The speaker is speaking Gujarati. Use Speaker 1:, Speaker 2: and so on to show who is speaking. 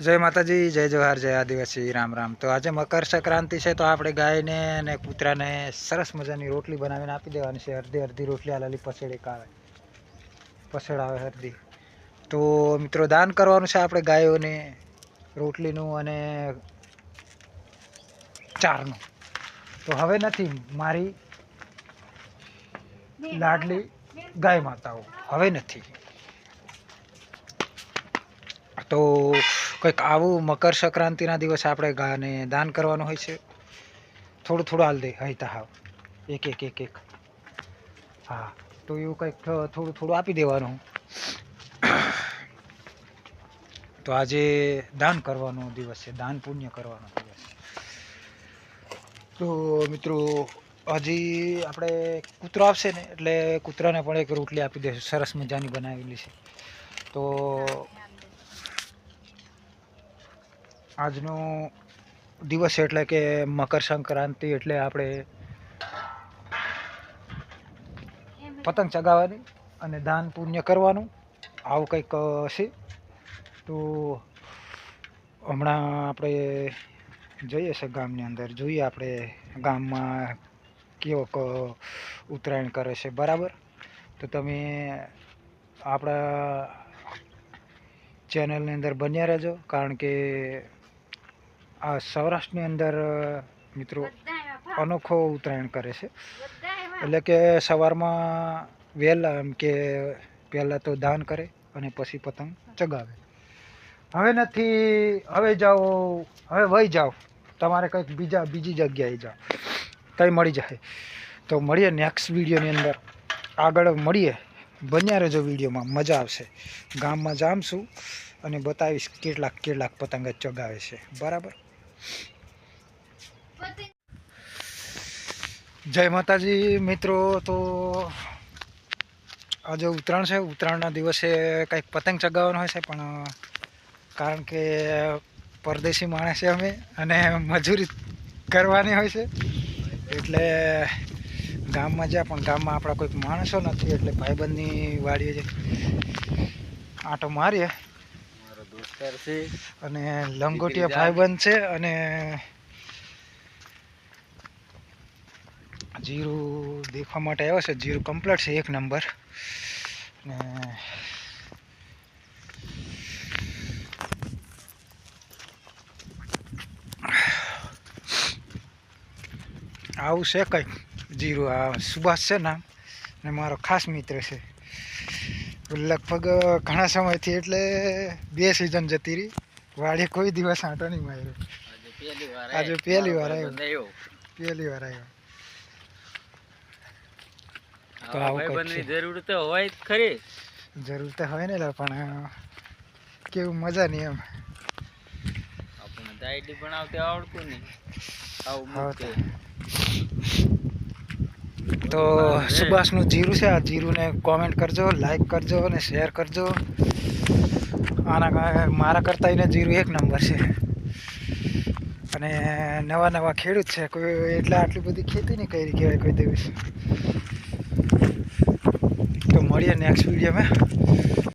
Speaker 1: જય માતાજી, જય જવાહર, જય આદિવાસી, રામ રામ. તો આજે મકર સંક્રાંતિ છે, તો આપણે ગાયને અને કૂતરાને સરસ મજાની રોટલી બનાવીને આપી દેવાની છે. અડધી અડધી રોટલી આ લાલી પસેડ એક આવે. પસેડ આવે અડધી. તો મિત્રો, દાન કરવાનું છે આપણે ગાયોને, રોટલીનું અને ચારનું. તો હવે નથી, મારી લાડલી ગાય માતાઓ. હવે નથી. તો કંઈક આવું મકર સંક્રાંતિના દિવસે આપણે ગાને દાન કરવાનું હોય છે. થોડું થોડું હાલ દે હૈતા હાવ એક એક એક એક. હા, તો એવું કંઈક થોડું થોડું આપી દેવાનું. તો આજે દાન કરવાનો દિવસ છે, દાન પુણ્ય કરવાનો દિવસ તો મિત્રો, હજી આપણે કૂતરો આવશે ને, એટલે કૂતરાને પણ એક રોટલી આપી દઈશું સરસ મજાની બનાવેલી છે. તો આજનો દિવસ એટલે કે મકર સંક્રાંતિ એટલે આપણે પતંગ ચગાવવાની અને દાન પુણ્ય કરવાનું. આવું કંઈક છે. તો હમણાં આપણે જઈએ છે ગામની અંદર. જોઈએ આપણે ગામમાં કેવોક ઉત્તરાયણ કરે છે. બરાબર? તો તમે આપણા ચેનલની અંદર બન્યા રહેજો. કારણ કે આ સૌરાષ્ટ્રની અંદર મિત્રો અનોખો ઉત્તરાયણ કરે છે. એટલે કે સવારમાં વહેલા એમ કે પહેલાં તો દાન કરે અને પછી પતંગ ચગાવે. હવે નથી હવે જાઓ હવે વહી જાઓ. તમારે કંઈક બીજા બીજી જગ્યાએ જાઓ. કંઈ મળી જાય. તો મળીએ નેક્સ્ટ વિડીયોની અંદર. આગળ મળીએ. બન્યા રહેજો વિડીયોમાં. મજા આવશે. ગામમાં જામશું અને બતાવીશ કેટલાક કેટલાક પતંગ જ ચગાવે છે. બરાબર? જય માતાજી, મિત્રો. તો આજે ઉત્તરાયણ છે. ઉત્તરાયણના દિવસે કંઈક પતંગ ચગાવવાનો હોય છે, પણ કારણ કે પરદેશી માણસ છે અમે અને મજૂરી કરવાની હોય છે. એટલે ગામમાં જ્યાં, પણ ગામમાં આપણા કોઈક માણસો નથી, એટલે ભાઈબંધની જે આંટો મારીએ અને લંગોટિયા ભાઈબંધ છે અને જીરું દેખવા માટે આવ્યો છે. જીરું કમ્પ્લીટ છે એક નંબર. ને આવું છે કંઈક જીરું આ સુભાષ છે નામ ને મારો ખાસ મિત્ર છે. લગભગ ઘણા સમયથી એટલે બે સિઝન જતી રહી. વાડીએ કોઈ દિવસ આંટો નહીં માર્યો.
Speaker 2: આજે પહેલી વાર આવ્યો.
Speaker 1: પહેલી વાર આવ્યો. તો
Speaker 2: આવા જરૂર તો હોય ખરી.
Speaker 1: જરૂર તો હોય ને પણ કેવું મજા નહીં એમ.
Speaker 2: આપણને દાયડી બનાવતે આવડતું નહીં. આવું.
Speaker 1: તો સુભાષનું જીરું છે આ જીરુંને કોમેન્ટ કરજો લાઈક કરજો અને શેર કરજો. આના મારા કરતાં એને જીરું એક નંબર છે. અને નવા નવા ખેડૂત છે કોઈ એટલે આટલી બધી ખેતી નહીં કરી કહેવાય કોઈ દિવસ. તો મળીએ નેક્સ્ટ વિડીયોમાં